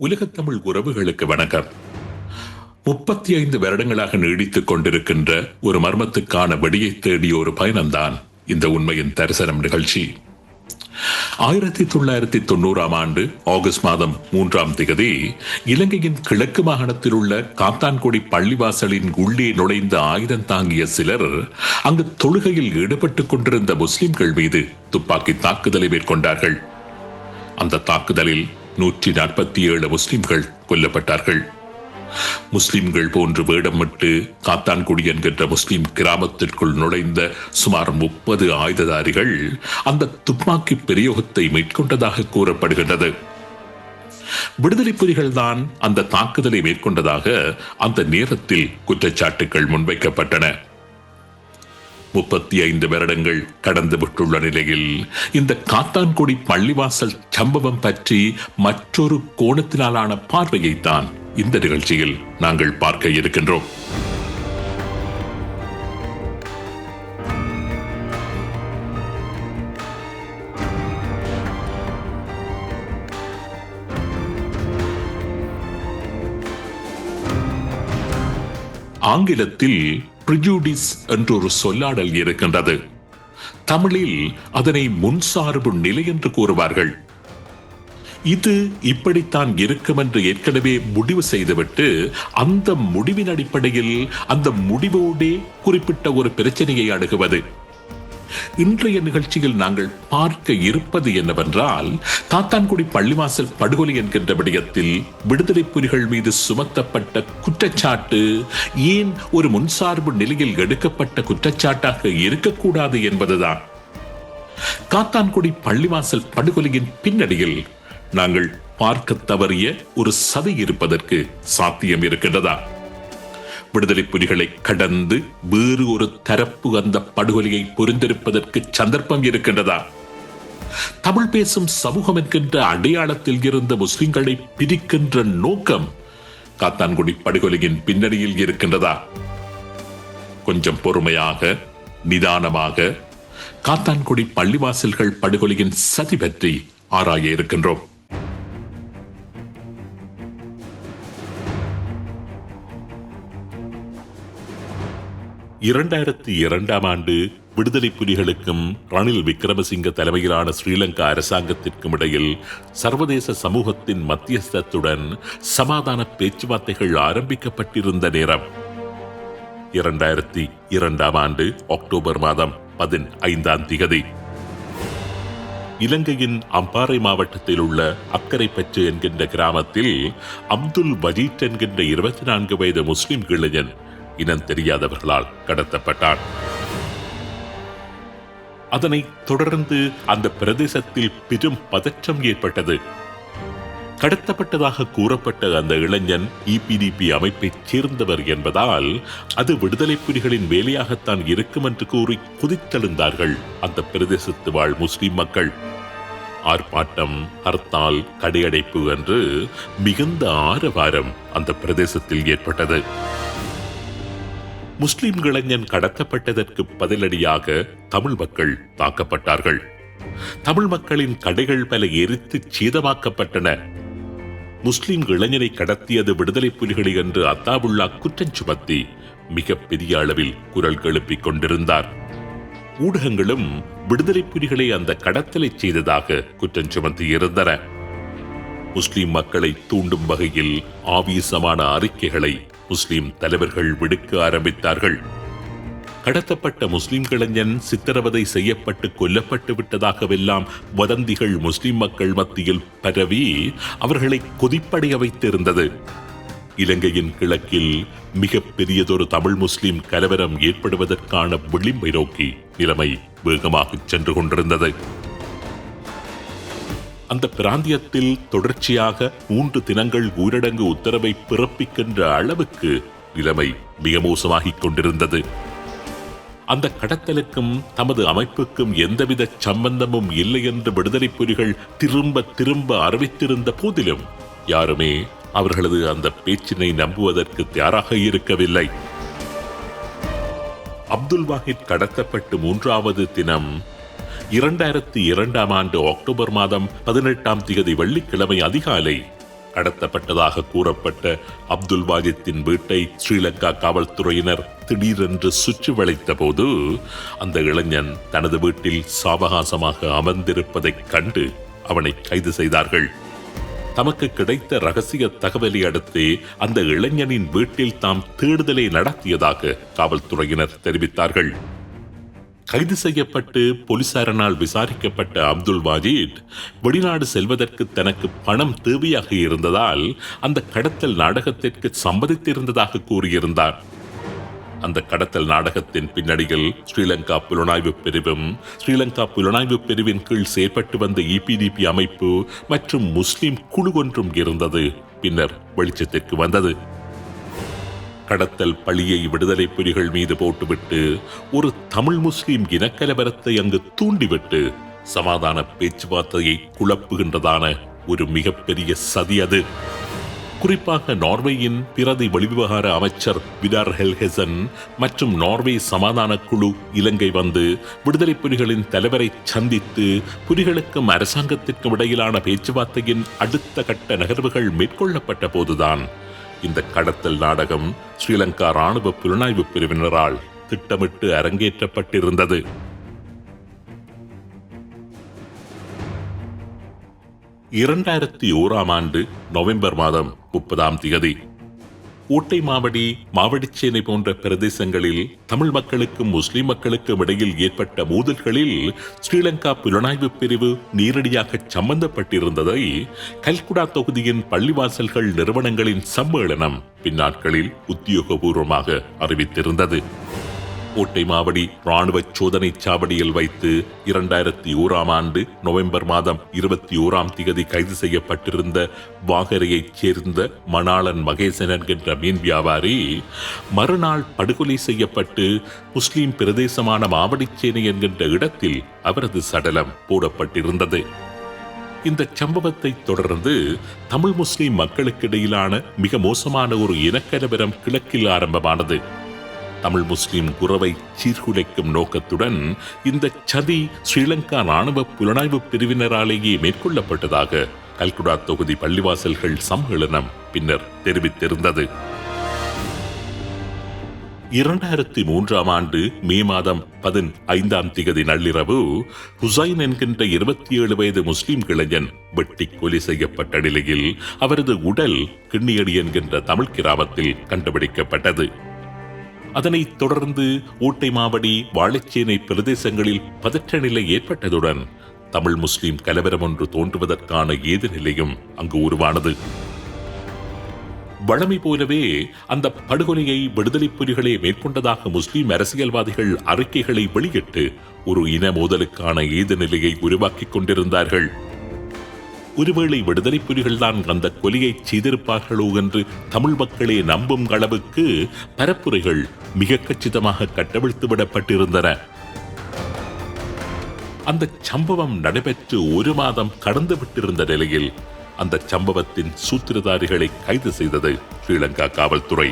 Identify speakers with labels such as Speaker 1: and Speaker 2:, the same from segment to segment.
Speaker 1: உலகத் தமிழ் உறவுகளுக்கு வணக்கம். முப்பத்தி ஐந்து வருடங்களாக நீடித்துக் கொண்டிருக்கின்ற ஒரு மர்மத்துக்கான வெடியை தேடிய ஒரு பயணம்தான் இந்த உண்மையின் தரிசனம் நிகழ்ச்சி. ஆயிரத்தி தொள்ளாயிரத்தி தொண்ணூறாம் ஆண்டு ஆகஸ்ட் மாதம் மூன்றாம் திகதி இலங்கையின் கிழக்கு மாகாணத்தில் உள்ள காத்தான்குடி பள்ளிவாசலின் உள்ளே நுழைந்த ஆயுதம் தாங்கிய சிலர் அங்கு தொழுகையில் ஈடுபட்டுக் கொண்டிருந்த முஸ்லிம்கள் மீது துப்பாக்கி தாக்குதலை மேற்கொண்டார்கள். அந்த தாக்குதலில் நூற்றி நாற்பத்தி ஏழு முஸ்லிம்கள் கொல்லப்பட்டார்கள். முஸ்லிம்கள் போன்று வேடமிட்டு காத்தான்குடி என்கின்ற முஸ்லிம் கிராமத்திற்குள் நுழைந்த சுமார் முப்பது ஆயுததாரிகள் அந்த துப்பாக்கி பிரயோகத்தை மேற்கொண்டதாக கூறப்படுகின்றது. விடுதலை புலிகள் தான் அந்த தாக்குதலை மேற்கொண்டதாக அந்த நேரத்தில் குற்றச்சாட்டுகள் முன்வைக்கப்பட்டன. முப்பத்தி ஐந்து வருடங்கள் கடந்து விட்டுள்ள நிலையில் இந்த காத்தான்குடி பள்ளிவாசல் சம்பவம் பற்றி மற்றொரு கோணத்தினாலான பார்வையைத்தான் இந்த நிகழ்ச்சியில் நாங்கள் பார்க்க இருக்கின்றோம். ஆங்கிலத்தில் ப்ரிஜூடிஸ் என்று ஒரு சொல்லாடல் இருக்கின்றது. தமிழில் அதனை முன்சார்பு நிலை என்று கூறுவார்கள். இது இப்படித்தான் இருக்கும் என்று ஏற்கனவே முடிவு செய்துவிட்டு அந்த முடிவின் அடிப்படையில் அந்த முடிவோடே குறிப்பிட்ட ஒரு பிரச்சனையை அணுகுவது இன்றைய நிகழ்ச்சியில் நாங்கள் பார்க்க இருப்பது என்னவென்றால் காத்தான்குடி பள்ளிவாசல் படுகொலை என்கின்ற விடயத்தில் விடுதலை புலிகள் மீது சுமத்தப்பட்ட குற்றச்சாட்டு ஏன் ஒரு முன்சார்பு நிலையில் எடுக்கப்பட்ட குற்றச்சாட்டாக இருக்கக்கூடாது என்பதுதான். காத்தான்குடி பள்ளிவாசல் படுகொலையின் பின்னணியில் நாங்கள் பார்க்க தவறிய ஒரு சதி இருப்பதற்கு சாத்தியம் இருக்கின்றதா? விடுதலை புலிகளை கடந்து வேறு ஒரு தரப்பு அந்த படுகொலையை புரிந்திருப்பதற்கு சந்தர்ப்பம் இருக்கின்றதா? தமிழ் பேசும் சமூகம் என்கின்ற அடையாளத்தில் இருந்த முஸ்லிம்களை பிரிக்கின்ற நோக்கம் காத்தான்குடி படுகொலையின் பின்னணியில் இருக்கின்றதா? கொஞ்சம் பொறுமையாக நிதானமாக காத்தான்குடி பள்ளிவாசல்கள் படுகொலையின் சதி பற்றி ஆராய இருக்கின்றோம். இரண்டாயிரத்தி இரண்டாம் ஆண்டு விடுதலை புலிகளுக்கும் ரணில் விக்ரமசிங்க தலைமையிலான ஸ்ரீலங்கா அரசாங்கத்திற்கும் இடையில் சர்வதேச சமூகத்தின் மத்தியஸ்தத்துடன் சமாதான பேச்சுவார்த்தைகள் ஆரம்பிக்கப்பட்டிருந்த நேரம். இரண்டாயிரத்தி இரண்டாம் ஆண்டு அக்டோபர் மாதம் பதினைந்தாம் திகதி. இலங்கையின் அம்பாறை மாவட்டத்தில் உள்ள அக்கரைப்பற்று என்கின்ற கிராமத்தில் அப்துல் வஜீத் என்கின்ற இருபத்தி நான்கு வயது முஸ்லிம் இளைஞன் இனம் தெரியாதவர்களால் கடத்தப்பட்டான். அதனைத் தொடர்ந்து அந்த பிரதேசத்தில் பெரும் பதற்றம் ஏற்பட்டது. கடத்தப்பட்டதாக கூறப்பட்ட அந்த இளைஞன் இபிடிபி அமைப்பைச் சேர்ந்தவர் என்பதால் அது விடுதலை புலிகளின் வேலையாகத்தான் இருக்கும் என்று கூறி குதித்தெழுந்தார்கள் அந்த பிரதேசத்து வாழ் முஸ்லிம் மக்கள். ஆர்ப்பாட்டம் ஹர்த்தால் கடையடைப்பு என்று மிகுந்த ஆரவாரம் அந்த பிரதேசத்தில் ஏற்பட்டது. முஸ்லிம் இளைஞன் கடத்தப்பட்டதற்கு பதிலடியாக தமிழ் மக்கள் தாக்கப்பட்டார்கள். தமிழ் மக்களின் கடைகள் பல எரித்து சீதமாக்கப்பட்டன. முஸ்லிம் இளைஞனை கடத்தியது விடுதலை புலிகளை என்று அத்தாபுல்லா குற்றம் சுமத்தி மிக பெரிய அளவில் குரல் எழுப்பிக் கொண்டிருந்தார். ஊடகங்களும் விடுதலை புலிகளை அந்த கடத்தலை செய்ததாக குற்றம் சுமத்தி இருந்தன முஸ்லிம் மக்களை தூண்டும் வகையில் ஆவேசமான அறிக்கைகளை முஸ்லிம் தலைவர்கள் விடுக்க ஆரம்பித்தார்கள். கடத்தப்பட்ட முஸ்லிம் இளைஞன் சித்திரவதை செய்யப்பட்டு கொல்லப்பட்டு விட்டதாகவெல்லாம் வதந்திகள் முஸ்லிம் மக்கள் மத்தியில் பரவி அவர்களை கொதிப்படைய வைத்திருந்தது. இலங்கையின் கிழக்கில் மிக பெரியதொரு தமிழ் முஸ்லிம் கலவரம் ஏற்படுவதற்கான விளிம்பை நோக்கி நிலைமை வேகமாக சென்று கொண்டிருந்தது. அந்த பிராந்தியத்தில் தொடர்ச்சியாக மூன்று தினங்கள் ஊரடங்கு உத்தரவை பிறப்பிக்கின்ற அளவுக்கு நிலைமை மிக மோசமாகிக் கொண்டிருந்தது. அந்த கடத்தலுக்கும் தமது அமைப்புக்கும் எந்தவித சம்பந்தமும் இல்லை என்று விடுதலை புலிகள் திரும்ப திரும்ப அறிவித்திருந்த போதிலும் யாருமே அவர்களது அந்த பேச்சினை நம்புவதற்கு தயாராக இருக்கவில்லை. அப்துல் வாஹித் கடத்தப்பட்டு மூன்றாவது தினம் இரண்டாயிரத்தி இரண்டாம் ஆண்டு அக்டோபர் மாதம் பதினெட்டாம் தேதி வெள்ளிக்கிழமை அதிகாலை கடத்தப்பட்டதாக கூறப்பட்ட அப்துல் வாஜித்தின் வீட்டை ஸ்ரீலங்கா காவல்துறையினர் திடீரென்று சுற்றி வளைத்த போது அந்த இளைஞன் தனது வீட்டில் சாவகாசமாக அமர்ந்திருப்பதைக் கண்டு அவனை கைது செய்தார்கள். தமக்கு கிடைத்த ரகசிய தகவலை அடுத்து அந்த இளைஞனின் வீட்டில் தாம் தேடுதலை நடத்தியதாக காவல்துறையினர் தெரிவித்தார்கள். கைது செய்யப்பட்டு போலீசாரனால் விசாரிக்கப்பட்ட அப்துல் வாஜித் வெளிநாடு செல்வதற்கு தனக்கு பணம் தேவையாக இருந்ததால் அந்த கடத்தல் நாடகத்திற்கு சம்மதித்திருந்ததாக கூறியிருந்தார். அந்த கடத்தல் நாடகத்தின் பின்னணியில் ஸ்ரீலங்கா புலனாய்வு பிரிவும் ஸ்ரீலங்கா புலனாய்வு பிரிவின் கீழ் செயற்பட்டு வந்த இபிடிபி அமைப்பு மற்றும் முஸ்லிம் குழு ஒன்றும் இருந்தது. பின்னர் வெளிச்சத்திற்கு வந்தது. கடத்தல் பழியை விடுதலை புலிகள் மீது போட்டுவிட்டு ஒரு தமிழ் முஸ்லிம் இனக்கலவரத்தை அங்கு தூண்டிவிட்டு சமாதான பேச்சுவார்த்தையை குழப்புகின்றதான ஒரு மிகப்பெரிய சதி அது. குறிப்பாக நார்வேயின் பிரதி வெளிவிவகார அமைச்சர் விடார் ஹெல்ஹெசன் மற்றும் நார்வே சமாதான குழு இலங்கை வந்து விடுதலை புலிகளின் தலைவரை சந்தித்து புலிகளுக்கும் அரசாங்கத்திற்கும் இடையிலான பேச்சுவார்த்தையின் அடுத்த கட்ட நகர்வுகள் மேற்கொள்ளப்பட்ட போதுதான் இந்த கடத்தல் நாடகம் ஸ்ரீலங்கா ராணுவ புலனாய்வு பிரிவினரால் திட்டமிட்டு அரங்கேற்றப்பட்டிருந்தது. இரண்டாயிரத்தி ஓராம் ஆண்டு நவம்பர் மாதம் முப்பதாம் தேதி ஊட்டை மாவடி மாவடிச்சேனை போன்ற பிரதேசங்களில் தமிழ் மக்களுக்கும் முஸ்லிம் மக்களுக்கும் இடையில் ஏற்பட்ட மோதல்களில் ஸ்ரீலங்கா புலனாய்வு பிரிவு நேரடியாக சம்பந்தப்பட்டிருந்ததை கல்குடா தொகுதியின் பள்ளிவாசல்கள் நிறுவனங்களின் சம்மேளனம் பின்னாட்களில் உத்தியோகபூர்வமாக அறிவித்திருந்தது. கோட்டை மாவடி ராணுவ சோதனை சாவடியில் வைத்து இரண்டாயிரத்தி ஓராம் ஆண்டு நவம்பர் மாதம் இருபத்தி ஓராம் திகதி கைது செய்யப்பட்டிருந்த வாகரையைச் சேர்ந்த மணாளன் மகேசன் என்கின்ற மீன் வியாபாரி மறுநாள் படுகொலை செய்யப்பட்டு முஸ்லிம் பிரதேசமான மாவடிச்சேனை என்கின்ற இடத்தில் அவரது சடலம் போடப்பட்டிருந்தது. இந்த சம்பவத்தை தொடர்ந்து தமிழ் முஸ்லிம் மக்களுக்கிடையிலான மிக மோசமான ஒரு இனக்கலவரம் கிழக்கில் ஆரம்பமானது. தமிழ் முஸ்லிம் உறவை சீர்குலைக்கும் நோக்கத்துடன் இந்த சதி ஸ்ரீலங்கா ராணுவ புலனாய்வு பிரிவினராலேயே மேற்கொள்ளப்பட்டதாக கல்குடா தொகுதி பள்ளிவாசல்கள் சம்மேளனம் பின்னர் தெரிவித்திருந்தது. இரண்டாயிரத்தி மூன்றாம் ஆண்டு மே மாதம் பதினைந்தாம் திகதி நள்ளிரவு ஹுசைன் என்கின்ற இருபத்தி ஏழு வயது முஸ்லிம் இளைஞன் வெட்டி கொலை செய்யப்பட்ட நிலையில் அவரது உடல் கிண்ணியடி என்கின்ற தமிழ் கிராமத்தில் கண்டுபிடிக்கப்பட்டது. அதனைத் தொடர்ந்து ஊட்டை மாவடி வாழைச்சேனை பிரதேசங்களில் பதற்ற நிலை ஏற்பட்டதுடன் தமிழ் முஸ்லிம் கலவரம் ஒன்று தோன்றுவதற்கான ஏது நிலையும் அங்கு உருவானது. வழமை போலவே அந்த படுகொலையை விடுதலை புலிகளே மேற்கொண்டதாக முஸ்லிம் அரசியல்வாதிகள் அறிக்கைகளை வெளியிட்டு ஒரு இன மோதலுக்கான ஏது நிலையை உருவாக்கிக் கொண்டிருந்தார்கள். ஒருவேளை விடுதலை புலிகள் தான் அந்த கொலியை செய்திருப்பார்களோ என்று தமிழ் மக்களே நம்பும் அளவுக்கு பரப்புரைகள் மிக கச்சிதமாக கட்டவிழ்த்து விடப்பட்டிருந்தன அந்த சம்பவம் நடைபெற்று ஒரு மாதம் கடந்து விட்டிருந்த நிலையில் அந்த சம்பவத்தின் சூத்திரதாரிகளை கைது செய்தது ஸ்ரீலங்கா காவல்துறை.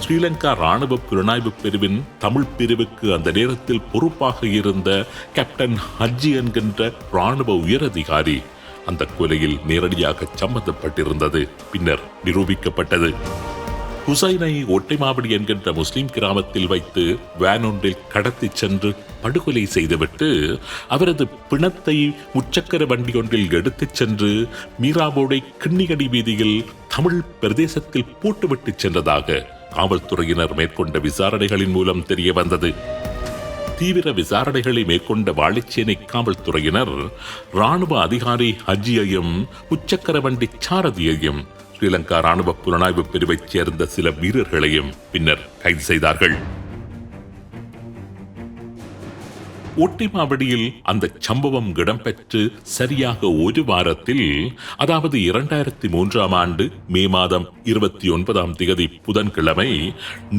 Speaker 1: ஸ்ரீலங்கா ராணுவ புலனாய்வு பிரிவின் தமிழ் பிரிவுக்கு அந்த நேரத்தில் பொறுப்பாக இருந்த கேப்டன் ஹஜ்ஜி என்கின்ற ராணுவ உயரதிகாரி அந்த கொலையில் நேரடியாக சம்பந்தப்பட்டிருந்தது. பின்னர் நிரூபிக்கப்பட்டது. ஹுசைனை ஒட்டைமாவடி என்கின்ற முஸ்லிம் கிராமத்தில் வைத்து வேன் ஒன்றில் சென்று படுகொலை செய்துவிட்டு அவரது பிணத்தை முச்சக்கர வண்டி ஒன்றில் எடுத்துச் சென்று மீராபோடை கிண்ணிகடி வீதியில் தமிழ் பிரதேசத்தில் போட்டுவிட்டு சென்றதாக காவல்துறையினர் மேற்கொண்ட விசாரணைகளின் மூலம் தெரிய வந்தது தீவிர விசாரணைகளை மேற்கொண்ட வாழைச்சேனை காவல்துறையினர் ராணுவ அதிகாரி ஹஜியையும் முச்சக்கர வண்டி சாரதியையும் ஸ்ரீலங்கா ராணுவ புலனாய்வு பிரிவைச் சேர்ந்த சில வீரர்களையும் பின்னர் கைது செய்தார்கள். ஒட்டிமாவடியில் அந்த சம்பவம் இடம்பெற்று சரியாக ஒரு வாரத்தில் அதாவது இரண்டாயிரத்தி மூன்றாம் ஆண்டு மே மாதம் இருபத்தி ஒன்பதாம் திகதி புதன்கிழமை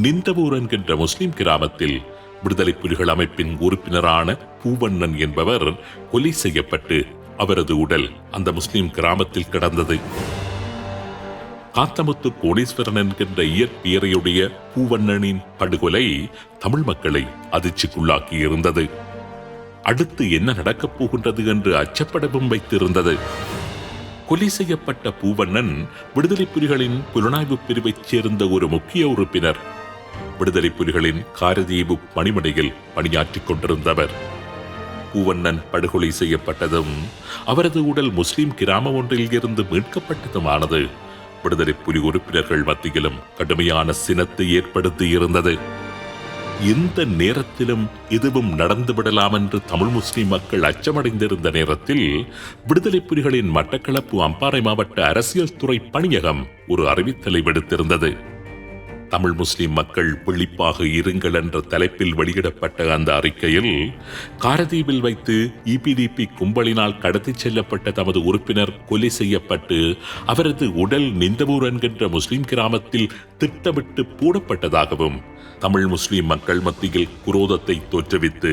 Speaker 1: நிந்தவூர் என்கின்ற முஸ்லிம் கிராமத்தில் விடுதலை புலிகள் அமைப்பின் உறுப்பினரான பூவண்ணன் என்பவர் கொலை செய்யப்பட்டு அவரது உடல் அந்த முஸ்லிம் கிராமத்தில் கிடந்தது. காத்தமுத்து கோடீஸ்வரன் என்கின்ற இயற்பெயரையுடைய பூவண்ணனின் படுகொலை தமிழ் மக்களை அதிர்ச்சிக்குள்ளாக்கி இருந்தது அடுத்து என்ன நடக்கப் போகின்றது என்று அச்சப்படவும் வைத்திருந்தது. கொலை செய்யப்பட்ட பூவண்ணன் விடுதலை புலிகளின் புலனாய்வு பிரிவைச் சேர்ந்த ஒரு முக்கிய உறுப்பினர். விடுதலை புலிகளின் காரதீபு பணிமனையில் பணியாற்றிக் கொண்டிருந்தவர். பூவண்ணன் படுகொலை செய்யப்பட்டதும் அவரது உடல் முஸ்லிம் கிராமம் ஒன்றில் இருந்து மீட்கப்பட்டதுமானது விடுதலை புலி உறுப்பினர்கள் மத்தியிலும் கடுமையான சினத்தை ஏற்படுத்தி இருந்தது. எந்த நேரத்திலும் எதுவும் நடந்துவிடலாம் என்று தமிழ் முஸ்லிம் மக்கள் அச்சமடைந்திருந்த நேரத்தில் விடுதலை புலிகளின் மட்டக்களப்பு அம்பாறை மாவட்ட அரசியல் துறை பணியகம் ஒரு அறிவித்தலை விடுத்திருந்தது. தமிழ் முஸ்லிம் மக்கள் விழிப்பாக இருங்கள் என்ற தலைப்பில் வெளியிடப்பட்ட அந்த அறிக்கையில் காரதீவில் வைத்து இபிடிபி கும்பலினால் கடத்திச் செல்லப்பட்ட தமது உறுப்பினர் கொலை செய்யப்பட்டு அவரது உடல் நிந்தவூர் என்கின்ற முஸ்லிம் கிராமத்தில் திட்டமிட்டு போடப்பட்டதாகவும் தமிழ் முஸ்லிம் மக்கள் மத்தியில் குரோதத்தை தோற்றுவித்து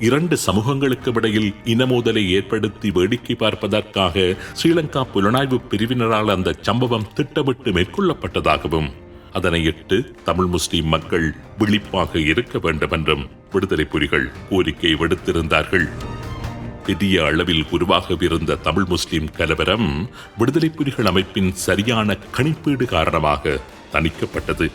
Speaker 1: இரண்டு சமூகங்களுக்கு இடையில் இனமோதலை ஏற்படுத்தி வேடிக்கை பார்ப்பதற்காக ஸ்ரீலங்கா புலனாய்வு பிரிவினரால் அந்த சம்பவம் திட்டமிட்டு மேற்கொள்ளப்பட்டதாகவும் அதனையிட்டு தமிழ் முஸ்லிம் மக்கள் விழிப்பாக இருக்க வேண்டும் என்றும் விடுதலை புலிகள் கோரிக்கை விடுத்திருந்தார்கள். பெரிய அளவில் உருவாகவிருந்த தமிழ் முஸ்லிம் கலவரம் விடுதலை புலிகள் அமைப்பின் சரியான கணிப்பீடு காரணமாக தணிக்கப்பட்டது.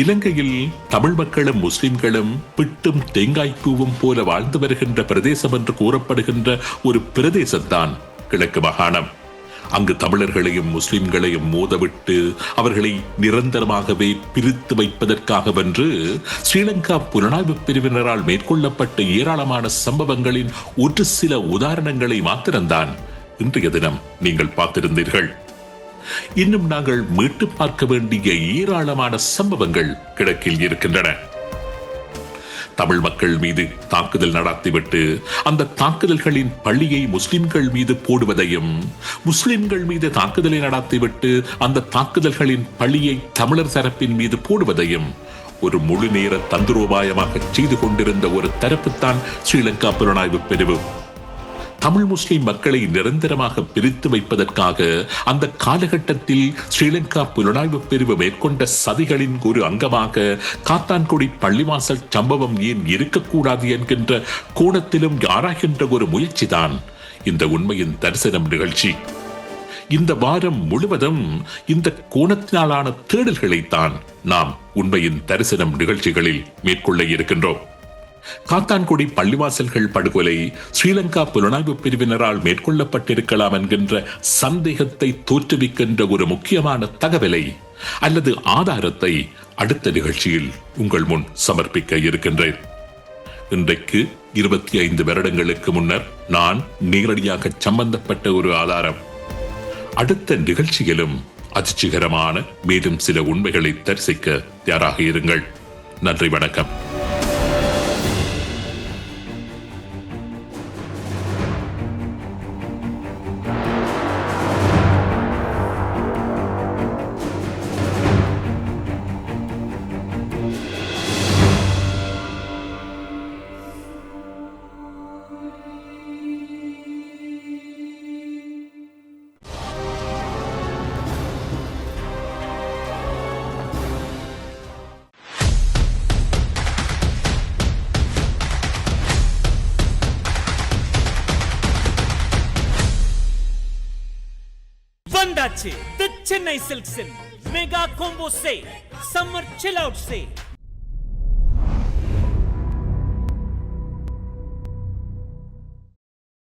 Speaker 1: இலங்கையில் தமிழ் மக்களும் முஸ்லிம்களும் பிட்டும் தேங்காய் பூவும் போல வாழ்ந்து வருகின்ற பிரதேசம் என்று கூறப்படுகின்ற ஒரு பிரதேசம்தான் கிழக்கு மாகாணம். அங்கு தமிழர்களையும் முஸ்லிம்களையும் மோதவிட்டு அவர்களை நிரந்தரமாகவே பிரித்து வைப்பதற்காகவென்று ஸ்ரீலங்கா புலனாய்வு பிரிவினரால் மேற்கொள்ளப்பட்ட ஏராளமான சம்பவங்களின் ஒரு சில உதாரணங்களை மாத்திரம்தான் இன்றைய தினம் நீங்கள் பார்த்திருந்தீர்கள். இன்னும் நாங்கள் மீட்டு பார்க்க வேண்டிய ஏராளமான சம்பவங்கள் கிழக்கில் இருக்கின்றன. தமிழ் மக்கள் மீது தாக்குதல் நடத்திவிட்டு அந்த தாக்குதல்களின் பள்ளியை முஸ்லிம்கள் மீது போடுவதையும் முஸ்லிம்கள் மீது தாக்குதலை நடத்திவிட்டு அந்த தாக்குதல்களின் பள்ளியை தமிழர் தரப்பின் மீது போடுவதையும் ஒரு முழு நேர தந்திரோபாயமாக செய்து கொண்டிருந்த ஒரு தரப்புத்தான் ஸ்ரீலங்கா புலனாய்வு பிரிவு. தமிழ் முஸ்லிம் மக்களை நிரந்தரமாக பிரித்து வைப்பதற்காக அந்த காலகட்டத்தில் ஸ்ரீலங்கா புலனாய்வு பிரிவு மேற்கொண்ட சதிகளின் ஒரு அங்கமாக காத்தான்குடி பள்ளிவாசல் சம்பவம் ஏன் இருக்கக்கூடாது என்கின்ற கோணத்திலும் ஆராய்கின்ற ஒரு முயற்சிதான் இந்த உண்மையின் தரிசனம் நிகழ்ச்சி. இந்த வாரம் முழுவதும் இந்த கோணத்தினாலான தேடல்களைத்தான் நாம் உண்மையின் தரிசனம் நிகழ்ச்சிகளில் மேற்கொள்ள இருக்கின்றோம். காத்தான்குடி பள்ளிவாசல்கள் படுகொலை. ஸ்ரீலங்கா புலனாய்வு பிரிவினரால் மேற்கொள்ளப்பட்டிருக்கலாம் என்கின்ற சந்தேகத்தை தோற்றுவிக்கின்ற ஒரு முக்கியமான தகவலை அல்லது ஆதாரத்தை அடுத்த நிகழ்ச்சியில் உங்கள் முன் சமர்ப்பிக்க இருக்கின்றேன். இன்றைக்கு இருபத்தி ஐந்து வருடங்களுக்கு முன்னர் நான் நேரடியாக சம்பந்தப்பட்ட ஒரு ஆதாரம். அடுத்த நிகழ்ச்சியிலும் அதிர்ச்சிகரமான மேலும் சில உண்மைகளை தரிசிக்க தயாராக இருங்கள். நன்றி வணக்கம்.
Speaker 2: టాచే the Chennai silk silk mega combo sale summer chill out sale